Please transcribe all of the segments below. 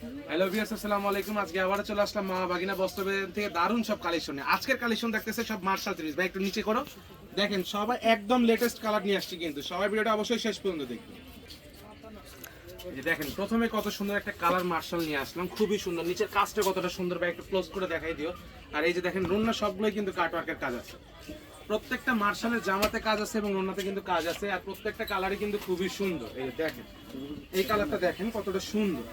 Hello আসসালামু আলাইকুম। আজকে আবার চলে আসলাম মা বাগিনা থেকে সব কালেকশন আজকের কালেকশন দেখতেছে সব মার্শাল ভাই, একটু নিচে করো। দেখেন, সবাই একদম লেটেস্ট কালার নিয়ে কিন্তু। সবাই ভিডিওটা অবশ্যই শেষ পর্যন্ত দেখবেন যে দেখেন, প্রথমে কত সুন্দর একটা কালার মার্শাল নিয়ে আসলাম। খুবই সুন্দর। নিচের কাজটা কতটা সুন্দর, ভাই, একটু ক্লোজ করে দেখাই দিও। আর এই যে দেখেন রুন্না সবগুলোই কিন্তু কাটওয়ার্কের কাজ আছে। প্রত্যেকটা মার্শালের জামাতে কাজ আছে এবং ওনাতে কিন্তু কাজ আছে। আর প্রত্যেকটা কালারই কিন্তু খুবই সুন্দর। এই দেখেন, এই কালারটা দেখেন কতটা সুন্দর।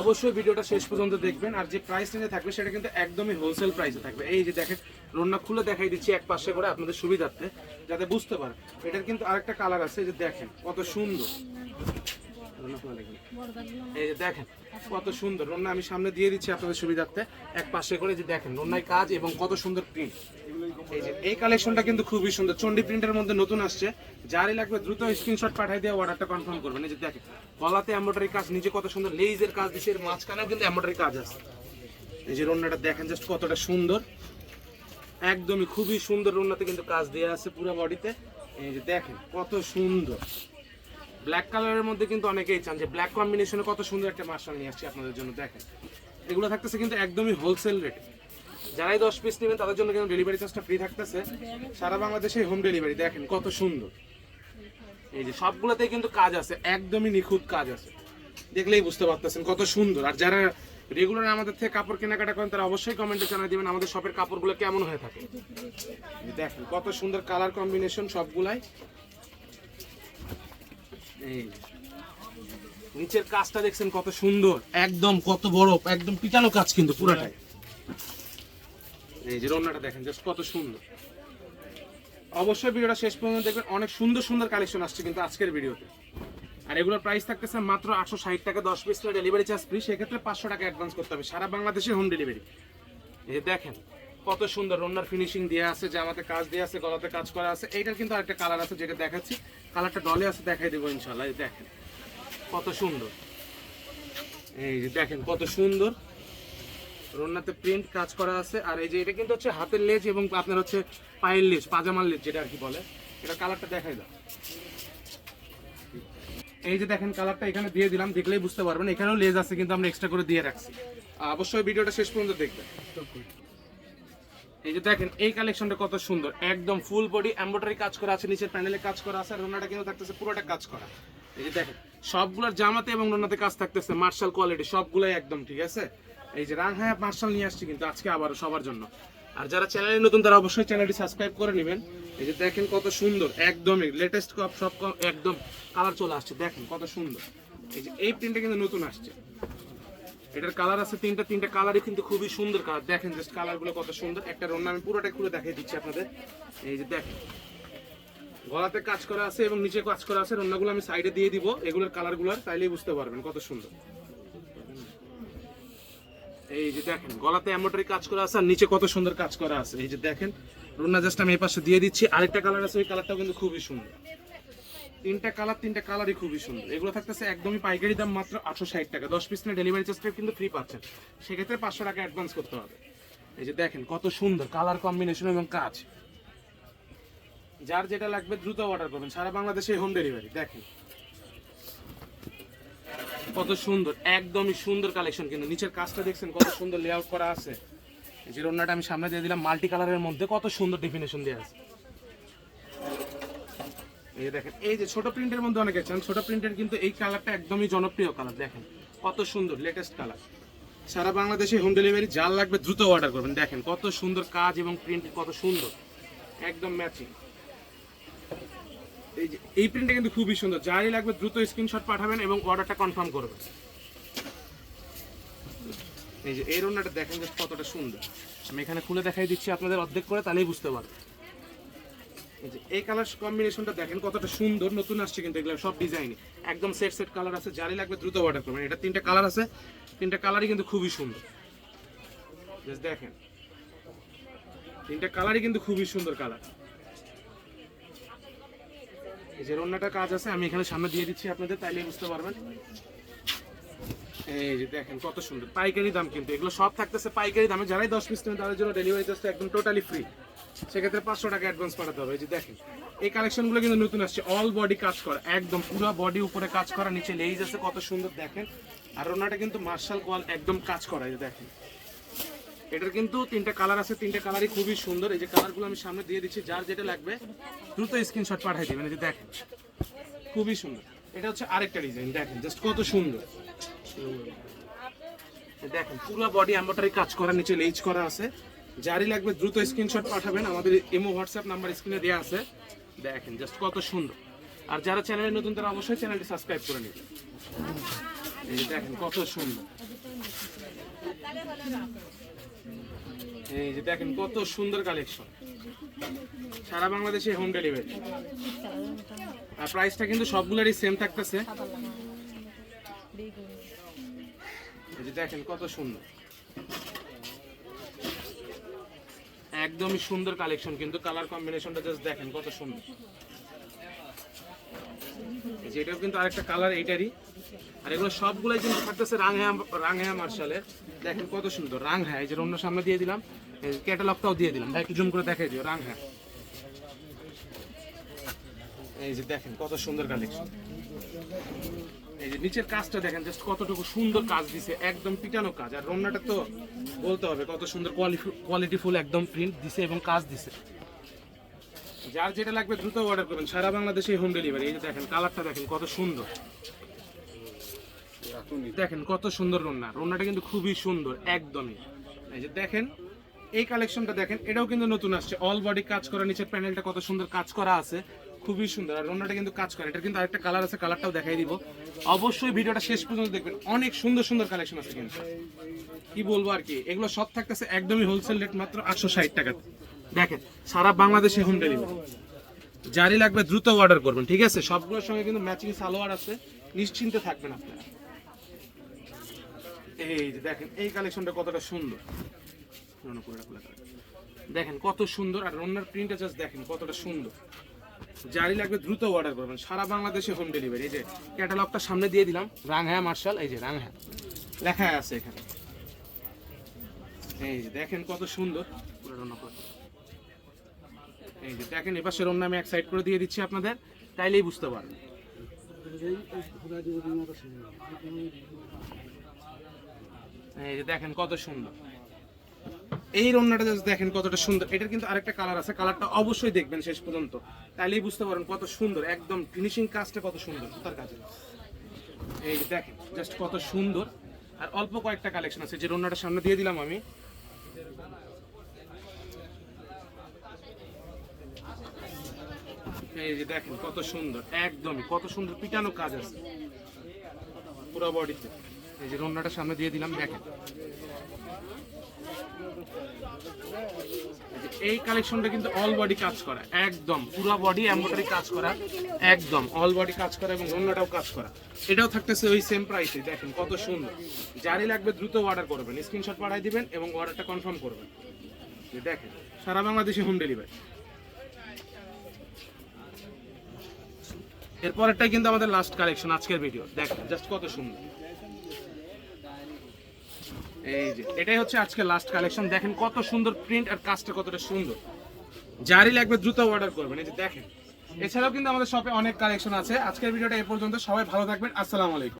অবশ্যই ভিডিওটা শেষ পর্যন্ত দেখবেন, আর যে প্রাইস রেঞ্জে থাকবে সেটা কিন্তু একদমই হোলসেল প্রাইসে থাকবে। এই যে দেখেন রন্না খুলে দেখাই দিচ্ছি এক পাশে করে আপনাদের সুবিধার্থে, যাতে বুঝতে পারেন এটার কিন্তু আরেকটা কালার আছে যে দেখেন, কত সুন্দর। এই যে দেখেন, কত সুন্দর। রন্না আমি সামনে দিয়ে দিচ্ছি আপনাদের সুবিধার্থে, এক পাশে করে যে দেখেন রন্নায় কাজ এবং কত সুন্দর প্রিন্ট এই যে, এই কালেকশনটা কিন্তু খুবই সুন্দর। চন্ডি প্রিন্টের মধ্যে নতুন আসছে। যারই লাগবে দ্রুত স্ক্রিনশট পাঠিয়ে দিয়ে অর্ডারটা কনফার্ম করবেন। এই যে দেখেন, গলাতে এমব্রয়ডারি কাজ নিচে কত সুন্দর লেইজের কাজ দিচ্ছে এর মাঝখানেও কিন্তু এমব্রয়ডারি কাজ আছে। এই যে রন্নাটা দেখেন জাস্ট কতটা সুন্দর। একদমই খুবই সুন্দর রন্নাতে কিন্তু কাজ দেওয়া আছে পুরো বডিতে এই যে দেখেন, কত সুন্দর। ব্ল্যাক কালারের মধ্যে কিন্তু অনেকেই চান যে ব্ল্যাক কম্বিনেশনে কত সুন্দর একটা মার্শাল নিয়ে আসছি আপনাদের জন্য। দেখেন, এগুলো থাকতেছে কিন্তু একদমই হোলসেল রেটে যারাই দশ পিস নেবেন, তাদের জন্য কিন্তু ডেলিভারি চার্জটা ফ্রি থাকতেছে। সারা বাংলাদেশে হোম ডেলিভারি দেখেন কত সুন্দর। এই যে সবগুলোতেই কিন্তু কাজ আছে, একদমই নিখুঁত কাজ আছে। দেখলেই বুঝতে পারতেছেন কত সুন্দর। আর যারা রেগুলার আমাদের থেকে কাপড় কেনাকাটা করেন, তারা অবশ্যই কমেন্টে জানাই দিবেন আমাদের শপের কাপড়গুলো কেমন হয়ে থাকে। দেখেন কত সুন্দর কালার কম্বিনেশন সবগুলাই। এই। নিচের কাজটা দেখছেন কত সুন্দর, একদম কত বড়, একদম পিটানো কাজ কিন্তু পুরাটাই। এই যে রন্নাটা দেখেন জাস্ট কত সুন্দর। অবশ্যই ভিডিওটা শেষ পর্যন্ত দেখবেন। অনেক সুন্দর সুন্দর কালেকশন আসছে কিন্তু আজকের ভিডিওতে। আর এগুলোর প্রাইস থাকতেছে মাত্র আটশো ষাট টাকা, দশ পিস ডেলিভারি চার্জ ফ্রি সেক্ষেত্রে পাঁচশো টাকা অ্যাডভান্স করতে হবে। সারা বাংলাদেশে হোম ডেলিভারি এই যে দেখেন, কত সুন্দর রন্নার ফিনিশিং দেওয়া আছে, জামাতে কাজ দেওয়া আছে, গলাতে কাজ করা আছে। এইটার কিন্তু আরেকটা কালার আছে যেটা দেখাচ্ছি। কালারটা ডলে আছে, দেখাই দেবো ইনশাল্লাহ দেখেন, কত সুন্দর। এই যে দেখেন, কত সুন্দর। রন্নাতে প্রিন্ট কাজ করা আছে, আর এই যে এটা কিন্তু হচ্ছে হাতের লেজ এবং আপনার হচ্ছে পায়ের লেজ, পাজামার লেজ যেটা আর কি বলে। এটা কালারটা দেখাই দাও। এই যে দেখেন কালারটা এখানে দিয়ে দিলাম, দেখলেই বুঝতে পারবেন। এখানেও লেজ আছে, কিন্তু আমরা এক্সট্রা করে দিয়ে রাখছি। অবশ্যই ভিডিওটা শেষ পর্যন্ত দেখবেন। এই যে দেখেন, এই কালেকশনটা কত সুন্দর। একদম ফুল বডি এমব্রয়ডারি কাজ করা আছে, নিচের প্যানেলে কাজ করা আছে, আর রোনাটা কিন্তু থাকতেছে পুরোটা কাজ করা। এই যে দেখেন, সবগুলোর জামাতে এবং রোনাতে কাজ থাকতেছে মার্শাল কোয়ালিটি সবগুলাই একদম, ঠিক আছে? এই যে রাং হ্যাঁ মার্শাল নিয়ে আসছি কিন্তু আজকে আবার সবার জন্য। আর যারা চ্যানেলে নতুন, তারা অবশ্যই চ্যানেলটি সাবস্ক্রাইব করে নেবেন। এই যে দেখেন কত সুন্দর, একদমই লেটেস্ট কপ সব একদম কালার চলে আসছে। দেখেন কত সুন্দর। এই যে এই প্রিন্টটা কিন্তু নতুন আসছে। এটার কালার আছে তিনটা তিনটা কালারই কিন্তু খুবই সুন্দর কালার দেখেন জাস্ট কালারগুলো কত সুন্দর। একটা রন্না আমি পুরোটা খুলে দেখিয়ে দিচ্ছি আপনাদের। এই যে দেখেন। গলাতে কাজ করা আছে এবং নিচে কাজ করা আছে। রন্নাগুলো আমি সাইডে দিয়ে দিব। এগুলোর কালারগুলোর তাইলেই বুঝতে পারবেন কত সুন্দর। এই যে দেখেন, গলাতে এমব্রয়ডারি কাজ করা আছে আর নিচে কত সুন্দর কাজ করা আছে। এই যে দেখেন রুন্না জাস্ট আমি এই পাশে দিয়ে দিচ্ছি। আরেকটা কালার আছে, ওই কালারটাও কিন্তু খুবই সুন্দর। তিনটা কালার তিনটা কালারই খুবই সুন্দর। এগুলো থাকতেছে একদমই পাইকারি দাম মাত্র আটশো ষাট টাকা। দশ পিস না ডেলিভারি চার্জটা কিন্তু ফ্রি পাচ্ছেন। সেক্ষেত্রে পাঁচশো টাকা অ্যাডভান্স করতে হবে। এই যে দেখেন, কত সুন্দর কালার কম্বিনেশন এবং কাজ। যার যেটা লাগবে দ্রুত অর্ডার করবেন সারা বাংলাদেশে হোম ডেলিভারি দেখেন। কত সুন্দর, একদমই সুন্দর কালেকশন কিন্তু। নিচের কাজটা দেখছেন, কত সুন্দর লেআউট করা আছে। যে রন্নাটা আমি সামনে দিয়ে দিলাম মাল্টি কালারের মধ্যে কত সুন্দর ডেফিনেশন দেওয়া আছে। এই দেখেন, এই যে ছোট প্রিন্টের মধ্যে অনেকে চান ছোট প্রিন্টের কিন্তু এই কালারটা একদমই জনপ্রিয় কালার দেখেন। কত সুন্দর লেটেস্ট কালার সারা বাংলাদেশে হোম ডেলিভারি যার লাগবে দ্রুত অর্ডার করবেন। দেখেন কত সুন্দর কাজ এবং প্রিন্ট কত সুন্দর, একদম ম্যাচিং এই প্রিন্টটা কিন্তু খুবই সুন্দর। যারই লাগবে দ্রুত স্ক্রিনশট পাঠাবেন এবং অর্ডারটা কনফার্ম করবেন। এই যে, এই রোনাটা দেখেন যে কতটা সুন্দর। আমি এখানে খুলে দেখাই দিচ্ছি আপনাদের অর্ধেক করে, তাহলেই বুঝতে পারবেন। এই যে, এই কালার কম্বিনেশনটা দেখেন কতটা সুন্দর, নতুন আসছে কিন্তু এগুলো সব ডিজাইন একদম সেট সেট কালার আছে, যারই লাগবে দ্রুত অর্ডার করবেন। এটা তিনটা কালার আছে, তিনটা কালারই কিন্তু খুবই সুন্দর। দেখেন। তিনটা কালারই কিন্তু খুবই সুন্দর কালার এই যে রন্নাটা কাজ আছে, আমি এখানে সামনে দিয়ে দিচ্ছি আপনাদের, তাইলে বুঝতে পারবেন। এই যে দেখেন কত সুন্দর। পাইকারি দাম কিন্তু, এগুলো সব থাকতেছে পাইকারি দামে। যারাই দশ পিস নেবেন, তাদের জন্য ডেলিভারি চার্জটা একদম টোটালি ফ্রি সেক্ষেত্রে পাঁচশো টাকা অ্যাডভান্স পাঠাতে হবে। এই যে দেখেন, এই কালেকশনগুলো কিন্তু নতুন আসছে। অল বডি কাজ করা, একদম পুরো বডি উপরে কাজ করা, নিচে লেজ আছে, কত সুন্দর দেখেন। আর ওনাটা কিন্তু মার্শাল কোয়াল একদম কাজ করা, এই যে দেখেন। এটার কিন্তু তিনটা কালার আছে, তিনটা কালারই খুবই সুন্দর। এই যে কালারগুলো আমি সামনে দিয়ে দিচ্ছি, যার যেটা লাগবে, দ্রুত স্ক্রিনশট পাঠিয়ে দিবেন, এই যে দেখেন। খুবই সুন্দর। এটা হচ্ছে আরেকটা ডিজাইন দেখেন জাস্ট কত সুন্দর। দেখেন, পুরো বডি এম্বয়ডারি কাজ করা নিচে লেজ করা আছে। যারই লাগবে, দ্রুত স্ক্রিনশট পাঠাবেন। আমাদের ইমো হোয়াটসঅ্যাপ নাম্বার স্ক্রিনে দেওয়া আছে। দেখেন জাস্ট কত সুন্দর। আর যারা চ্যানেলে নতুন, তারা অবশ্যই চ্যানেলটি সাবস্ক্রাইব করে নেবেন। দেখেন, কত সুন্দর। এই যে দেখেন কত সুন্দর কালেকশন। সারা বাংলাদেশে হোম ডেলিভারি আর প্রাইসটা কিন্তু সবগুলোরই সেম থাকতেছে। দেখেন কত সুন্দর। একদমই সুন্দর কালেকশন, কিন্তু কালার কম্বিনেশনটা জাস্ট দেখেন কত সুন্দর। এই যে এটাও কিন্তু আরেকটা কালার এইটারই। আর এগুলো সবগুলাই কিন্তু থাকতেছে রাংহা রাংহা মার্শালের দেখেন কত সুন্দর রাংহা এই যে অন্য সামনে দিয়ে দিলাম ক্যাটালগটাও দিয়ে দিলাম। একটু জুম করে দেখাই দিও রাংহা এই যে দেখেন কত সুন্দর কালেকশন এই যে নিচের কাজটা দেখেন জাস্ট কতটুকু সুন্দর কাজ দিছে, একদম পিটানো কাজ। আর রমনাটা তো বলতে হবে, কত সুন্দর কোয়ালিটি ফুল একদম প্রিন্ট দিছে এবং কাজ দিছে। যার যেটা লাগবে দ্রুত অর্ডার করবেন। সারা বাংলাদেশে হোম ডেলিভারি এই যে দেখেন কালারটা দেখেন কত সুন্দর। দেখেন কত সুন্দর রন্না রন্নাটা কিন্তু খুবই সুন্দর, একদমই। এই যে দেখেন, এই কালেকশনটা দেখেন, এটাও কিন্তু নতুন আসছে। অল বডি কাজ করা, নিচের প্যানেলটা কত সুন্দর কাজ করা আছে। খুবই সুন্দর, আর রন্নাটা কিন্তু কাজ করে। এটা কিন্তু আরেকটা কালার আছে কালারটাও দেখাই দিব। অবশ্যই ভিডিওটা শেষ পর্যন্ত দেখবেন। অনেক সুন্দর সুন্দর কালেকশন আছে কিন্তু। কি বলব আর কি? এগুলো সব থাকতেছে একদমই হোলসেল রেট মাত্র আটশো ষাট টাকাতে দেখেন, সারা বাংলাদেশে হোম ডেলিভারি যারই লাগবে দ্রুত অর্ডার করবেন, ঠিক আছে? সবগুলোর সঙ্গে কিন্তু ম্যাচিং সালোয়ার আছে। নিশ্চিন্তে থাকবেন আপনারা। এই যে দেখেন, এই কালেকশনটা কতটা সুন্দর। দেখেন, কত সুন্দর, আর রন্নার প্রিন্টটা জাস্ট দেখেন, কতটা সুন্দর। যারই লাগবে দ্রুত অর্ডার করবেন। সারা বাংলাদেশে হোম ডেলিভারি এই যে ক্যাটালগটা সামনে দিয়ে দিলাম। রাংহা, মার্শাল, এই যে রাংহা। লেখা আছে এখানে। এই যে দেখেন, কত সুন্দর। এই যে দেখেন এবার সেরম নামে এক সাইড করে দিয়ে দিচ্ছি আপনাদের। তাইলেই বুঝতে পারবেন। এই যে দেখেন কত সুন্দর। এই রন্নাটা just দেখেন কতটা সুন্দর। এটার কিন্তু আরেকটা কালার আছে কালারটা অবশ্যই দেখবেন শেষ পর্যন্ত। তাইলেই বুঝতে পারেন কত সুন্দর, একদম ফিনিশিং কাজটা কত সুন্দর তার কাছে এই যে দেখেন জাস্ট কত সুন্দর। আর অল্প কয়েকটা কালেকশন আছে, যে রন্নাটা সামনে দিয়ে দিলাম আমি। এই যে দেখেন কত সুন্দর, একদমই কত সুন্দর পিটানো কাজ আছে। পুরো বডিতে এই যে রন্নাটা সামনে দিয়ে দিলাম, দেখেন। এই কালেকশনটা কিন্তু অল বডি কাজ করা, একদম, পুরো বডি এমব্রয়ডারি কাজ করা, একদম অল বডি কাজ করা এবং রন্নাটাও কাজ করা। এটাও থাকতেছে ওই সেম প্রাইসে দেখেন কত সুন্দর। যারই লাগবে দ্রুত অর্ডার করবেন স্ক্রিনশট পাঠিয়ে দিবেন এবং অর্ডারটা কনফার্ম করবেন। দেখেন, সারা বাংলাদেশে হোম ডেলিভারি এরপরেরটাই কিন্তু আমাদের লাস্ট কালেকশন আজকের ভিডিও দেখেন জাস্ট কত সুন্দর। এই যে, এটাই হচ্ছে আজকে লাস্ট কালেকশন দেখেন কত সুন্দর প্রিন্ট আর কাজটা কতটা সুন্দর। যারই লাগবে দ্রুত অর্ডার করবেন। এই যে দেখেন। এছাড়াও কিন্তু আমাদের শপে অনেক কালেকশন আছে। আজকের ভিডিওটা এ পর্যন্ত। সবাই ভালো থাকবেন। আসসালামু আলাইকুম।